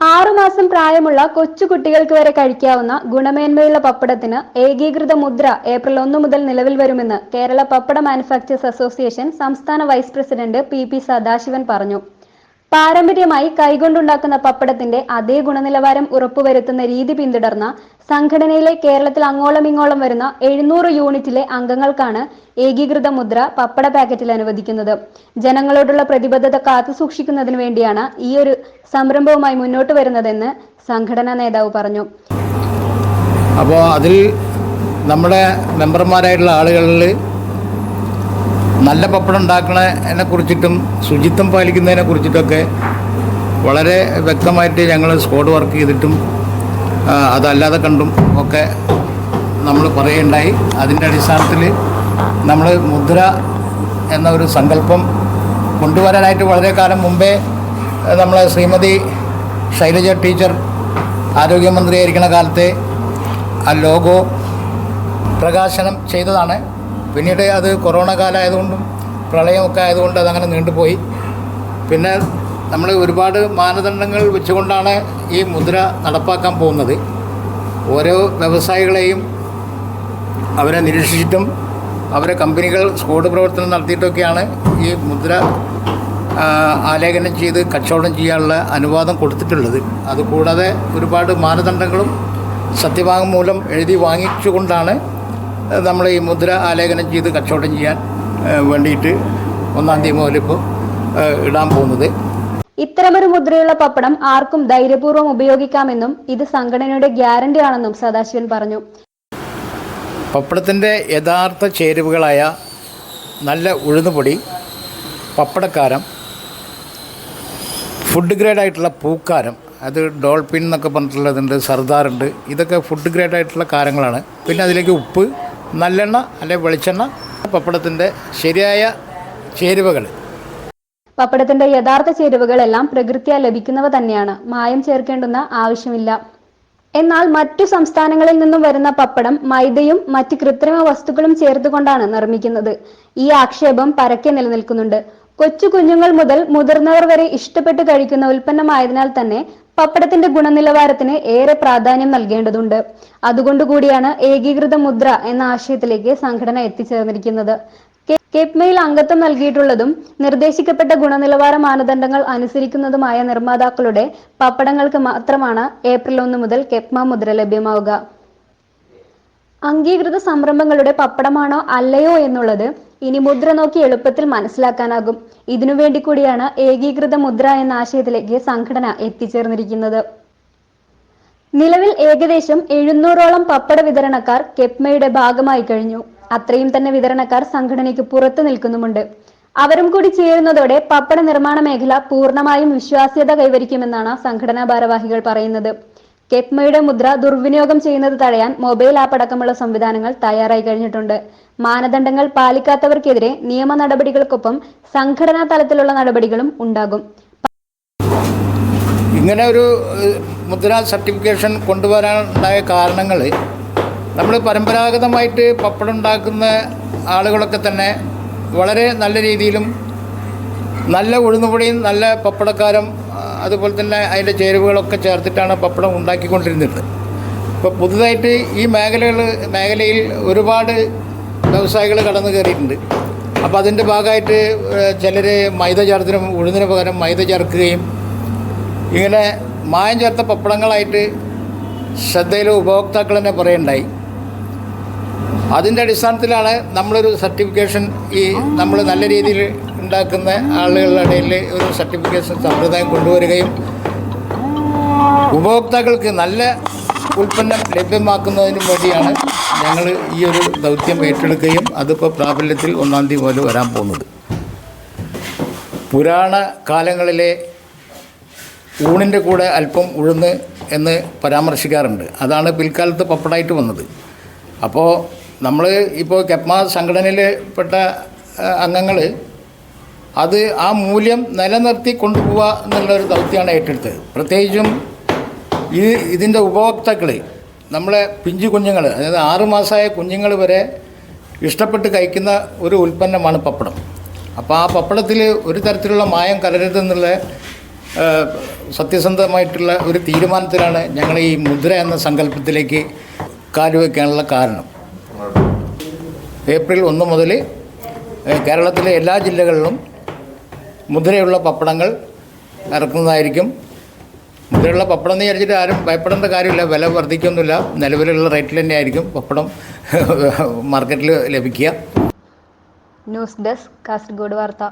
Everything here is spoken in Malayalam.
ആറുമാസം പ്രായമുള്ള കൊച്ചുകുട്ടികൾക്ക് വരെ കഴിക്കാവുന്ന ഗുണമേന്മയുള്ള പപ്പടത്തിന് ഏകീകൃത മുദ്ര ഏപ്രിൽ ഒന്ന് മുതൽ നിലവിൽ വരുമെന്ന് കേരള പപ്പട മാനുഫാക്ചേഴ്സ് അസോസിയേഷൻ സംസ്ഥാന vice president P P Sadasivan പറഞ്ഞു. പാരമ്പര്യമായി കൈകൊണ്ടുണ്ടാക്കുന്ന പപ്പടത്തിന്റെ അതേ ഗുണനിലവാരം ഉറപ്പുവരുത്തുന്ന രീതി പിന്തുടർന്ന സംഘടനയിലെ കേരളത്തിൽ അങ്ങോളം ഇങ്ങോളം വരുന്ന എഴുന്നൂറ് യൂണിറ്റിലെ അംഗങ്ങൾക്കാണ് ഏകീകൃത മുദ്ര പപ്പട പാക്കറ്റിൽ അനുവദിക്കുന്നത്. ജനങ്ങളോടുള്ള പ്രതിബദ്ധത കാത്തുസൂക്ഷിക്കുന്നതിന് വേണ്ടിയാണ് ഈ ഒരു സംരംഭവുമായി മുന്നോട്ട് വരുന്നതെന്ന് സംഘടനാ നേതാവ് പറഞ്ഞു. അപ്പോൾ അതിൽ നമ്മുടെ മെമ്പർമാരായിട്ടുള്ള ആളുകളിൽ നല്ല പപ്പടം ഉണ്ടാക്കുന്നതിനെ കുറിച്ചിട്ടും ശുചിത്വം പാലിക്കുന്നതിനെ കുറിച്ചിട്ടൊക്കെ വളരെ വ്യക്തമായിട്ട് ഞങ്ങൾ സ്ക്വാഡ് വർക്ക് ചെയ്തിട്ടും അതല്ലാതെ കണ്ടും ഒക്കെ നമ്മൾ പറയുകയുണ്ടായി അതിന്റെ അടിസ്ഥാനത്തിൽ നമ്മൾ മുദ്ര എന്ന ഒരു സങ്കല്പം കൊണ്ടുവരാനായിട്ട് വളരെ കാലം മുമ്പേ നമ്മളെ ശ്രീമതി ശൈലജ ടീച്ചർ ആരോഗ്യമന്ത്രിയായിരിക്കുന്ന കാലത്തെ ആ ലോഗോ പ്രകാശനം ചെയ്തതാണ്. പിന്നീട് അത് കൊറോണ കാലമായതുകൊണ്ടും പ്രളയമൊക്കെ ആയതുകൊണ്ട് അതങ്ങനെ നീണ്ടുപോയി. പിന്നെ നമ്മൾ ഒരുപാട് മാനദണ്ഡങ്ങൾ വെച്ചുകൊണ്ടാണ് ഈ മുദ്ര നടപ്പാക്കാൻ പോകുന്നത്. ഓരോ വ്യവസായികളെയും അവരെ നിരീക്ഷിച്ചിട്ടും അവരെ കമ്പനികൾ സ്കോഡ് പ്രവർത്തനം നടത്തിയിട്ടൊക്കെയാണ് ഈ മുദ്ര ആലേഖനം ചെയ്ത് കച്ചവടം ചെയ്യാനുള്ള അനുവാദം കൊടുത്തിട്ടുള്ളത്. അതുകൂടാതെ ഒരുപാട് മാനദണ്ഡങ്ങളും സത്യവാങ്മൂലം എഴുതി വാങ്ങിച്ചുകൊണ്ടാണ് നമ്മൾ ഈ മുദ്ര ആലേഖനം ചെയ്ത് കച്ചവടം ചെയ്യാൻ വേണ്ടിയിട്ട് ഒന്നാം തീയതി മുതലിപ്പോൾ ഇടാൻ പോകുന്നത്. ഇത്തരമൊരു മുദ്രയുള്ള പപ്പടം ആർക്കും ധൈര്യപൂർവം ഉപയോഗിക്കാമെന്നും ഇത് സംഘടനയുടെ ഗ്യാരണ്ടി ആണെന്നും സദാശിവൻ പറഞ്ഞു. പപ്പടത്തിന്റെ യഥാർത്ഥ ചേരുവകളായ നല്ല ഉഴുന്നുപൊടി പപ്പടക്കാരം ഫുഡ് ഗ്രേഡ് ആയിട്ടുള്ള പൂക്കാരം അത് ഡോൾഫിൻ എന്നൊക്കെ പറഞ്ഞിട്ടുള്ളതുണ്ട് സർദാറുണ്ട് ഇതൊക്കെ ഫുഡ് ഗ്രേഡ് ആയിട്ടുള്ള കാരങ്ങളാണ്. പിന്നെ അതിലേക്ക് ഉപ്പ് നല്ലെണ്ണ അല്ലെങ്കിൽ വെളിച്ചെണ്ണ പപ്പടത്തിന്റെ ശരിയായ ചേരുവകൾ. പപ്പടത്തിന്റെ യഥാർത്ഥ ചേരുവകളെല്ലാം പ്രകൃത്യാ ലഭിക്കുന്നവ തന്നെയാണ്. മായം ചേർക്കേണ്ടുന്ന ആവശ്യമില്ല. എന്നാൽ മറ്റു സംസ്ഥാനങ്ങളിൽ നിന്നും വരുന്ന പപ്പടം മൈദയും മറ്റ് കൃത്രിമ വസ്തുക്കളും ചേർത്തുകൊണ്ടാണ് നിർമ്മിക്കുന്നത്. ഈ ആക്ഷേപം പരക്കെ നിലനിൽക്കുന്നുണ്ട്. കൊച്ചു കുഞ്ഞുങ്ങൾ മുതൽ മുതിർന്നവർ വരെ ഇഷ്ടപ്പെട്ട് കഴിക്കുന്ന ഉൽപ്പന്നമായതിനാൽ തന്നെ പപ്പടത്തിന്റെ ഗുണനിലവാരത്തിന് ഏറെ പ്രാധാന്യം നൽകേണ്ടതുണ്ട്. അതുകൊണ്ടുകൂടിയാണ് ഏകീകൃത മുദ്ര എന്ന ആശയത്തിലേക്ക് സംഘടന എത്തിച്ചേർന്നിരിക്കുന്നത്. കെപ്മയിൽ അംഗത്വം നൽകിയിട്ടുള്ളതും നിർദ്ദേശിക്കപ്പെട്ട ഗുണനിലവാര മാനദണ്ഡങ്ങൾ അനുസരിക്കുന്നതുമായ നിർമ്മാതാക്കളുടെ പപ്പടങ്ങൾക്ക് മാത്രമാണ് ഏപ്രിൽ ഒന്ന് മുതൽ കെപ്മ മുദ്ര ലഭ്യമാവുക. അംഗീകൃത സംരംഭങ്ങളുടെ പപ്പടമാണോ അല്ലയോ എന്നുള്ളത് ഇനി മുദ്ര നോക്കി എളുപ്പത്തിൽ മനസ്സിലാക്കാനാകും. ഇതിനുവേണ്ടി കൂടിയാണ് ഏകീകൃത മുദ്ര എന്ന ആശയത്തിലേക്ക് സംഘടന എത്തിച്ചേർന്നിരിക്കുന്നത്. നിലവിൽ ഏകദേശം എഴുന്നൂറോളം പപ്പട വിതരണക്കാർ കെപ്മയുടെ ഭാഗമായി കഴിഞ്ഞു. അത്രയും തന്നെ വിതരണക്കാർ സംഘടനയ്ക്ക് പുറത്തു നിൽക്കുന്നുമുണ്ട്. അവരും കൂടി ചേരുന്നതോടെ പപ്പട നിർമ്മാണ മേഖല പൂർണമായും വിശ്വാസ്യത കൈവരിക്കുമെന്നാണ് സംഘടനാ ഭാരവാഹികൾ പറയുന്നത്. കെപ്മയുടെ മുദ്ര ദുർവിനിയോഗം ചെയ്യുന്നത് തടയാൻ മൊബൈൽ ആപ്പ് അടക്കമുള്ള സംവിധാനങ്ങൾ തയ്യാറായി കഴിഞ്ഞിട്ടുണ്ട്. മാനദണ്ഡങ്ങൾ പാലിക്കാത്തവർക്കെതിരെ നിയമ നടപടികൾക്കൊപ്പം സംഘടനാ തലത്തിലുള്ള നടപടികളും ഉണ്ടാകും. ഇങ്ങനെ ഒരു മുദ്ര സർട്ടിഫിക്കേഷൻ കൊണ്ടുവരാനുണ്ടായ കാരണങ്ങൾ നമ്മൾ പരമ്പരാഗതമായിട്ട് പപ്പടം ഉണ്ടാക്കുന്ന ആളുകളൊക്കെ തന്നെ വളരെ നല്ല രീതിയിലും നല്ല ഉഴുന്നുപൊടിയും നല്ല പപ്പടക്കാരം അതുപോലെ തന്നെ അതിന്റെ ചേരുവകളൊക്കെ ചേർത്തിട്ടാണ് പപ്പടം ഉണ്ടാക്കിക്കൊണ്ടിരുന്നത്. ഇപ്പോൾ പുതുതായിട്ട് ഈ മേഖലകൾ മേഖലയിൽ ഒരുപാട് വ്യവസായികൾ കടന്നു കയറിയിട്ടുണ്ട്. അപ്പോൾ അതിന്റെ ഭാഗമായിട്ട് ചിലർ മൈദ ചേർത്തിനും ഉഴുന്നിന് പകരം മൈദ ചേർക്കുകയും ഇങ്ങനെ മായം ചേർത്ത പപ്പടങ്ങളായിട്ട് ശ്രദ്ധയിലെ ഉപഭോക്താക്കൾ തന്നെ പറയുണ്ടായി അതിന്റെ അടിസ്ഥാനത്തിലാണ് നമ്മളൊരു സർട്ടിഫിക്കേഷൻ ഈ നമ്മൾ നല്ല രീതിയിൽ ഉണ്ടാക്കുന്ന ആളുകളുടെ ഇടയിൽ ഒരു സർട്ടിഫിക്കേഷൻ സമ്പ്രദായം കൊണ്ടുവരികയും ഉപഭോക്താക്കൾക്ക് നല്ല ഉൽപ്പന്നം ലഭ്യമാക്കുന്നതിനും വേണ്ടിയാണ് ഞങ്ങൾ ഈ ഒരു ദൗത്യം ഏറ്റെടുക്കുകയും അതിപ്പോൾ പ്രാബല്യത്തിൽ ഒന്നാം തീയതി മുതൽ വരാൻ പോകുന്നത്. പുരാണ കാലങ്ങളിലെ ഊണിന്റെ കൂടെ അല്പം ഉഴുന്ന് എന്ന് പരാമർശിക്കാറുണ്ട്. അതാണ് പിൽക്കാലത്ത് പപ്പടായിട്ട് വന്നത്. അപ്പോൾ നമ്മൾ ഇപ്പോൾ കെപ്മ സംഘടനയിൽ പെട്ട അംഗങ്ങൾ അത് ആ മൂല്യം നിലനിർത്തി കൊണ്ടുപോവുക എന്നുള്ളൊരു ദൗത്യമാണ് ഏറ്റെടുത്തത്. പ്രത്യേകിച്ചും ഈ ഇതിന്റെ ഉപഭോക്താക്കൾ നമ്മളെ പിഞ്ചു കുഞ്ഞുങ്ങൾ അതായത് ആറുമാസമായ കുഞ്ഞുങ്ങൾ വരെ ഇഷ്ടപ്പെട്ട് കഴിക്കുന്ന ഒരു ഉൽപ്പന്നമാണ് പപ്പടം. അപ്പോൾ ആ പപ്പടത്തിൽ ഒരു തരത്തിലുള്ള മായം കലരുതെന്നുള്ള സത്യസന്ധമായിട്ടുള്ള ഒരു തീരുമാനത്തിലാണ് ഞങ്ങൾ ഈ മുദ്ര എന്ന സങ്കല്പത്തിലേക്ക് കാലുവെക്കാനുള്ള കാരണം. ഏപ്രിൽ ഒന്ന് മുതൽ കേരളത്തിലെ എല്ലാ ജില്ലകളിലും മുദ്രയുള്ള പപ്പടങ്ങൾ ഇറക്കുന്നതായിരിക്കും. മുദ്രയുള്ള പപ്പടം എന്ന് വിചാരിച്ചിട്ട് ആരും ഭയപ്പെടേണ്ട കാര്യമില്ല. വില വർദ്ധിക്കൊന്നുമില്ല. നിലവിലുള്ള റേറ്റിൽ തന്നെ ആയിരിക്കും പപ്പടം മാർക്കറ്റിൽ ലഭിക്കുക. ന്യൂസ് ഡെസ്ക് കാസർഗോഡ് വാർത്ത.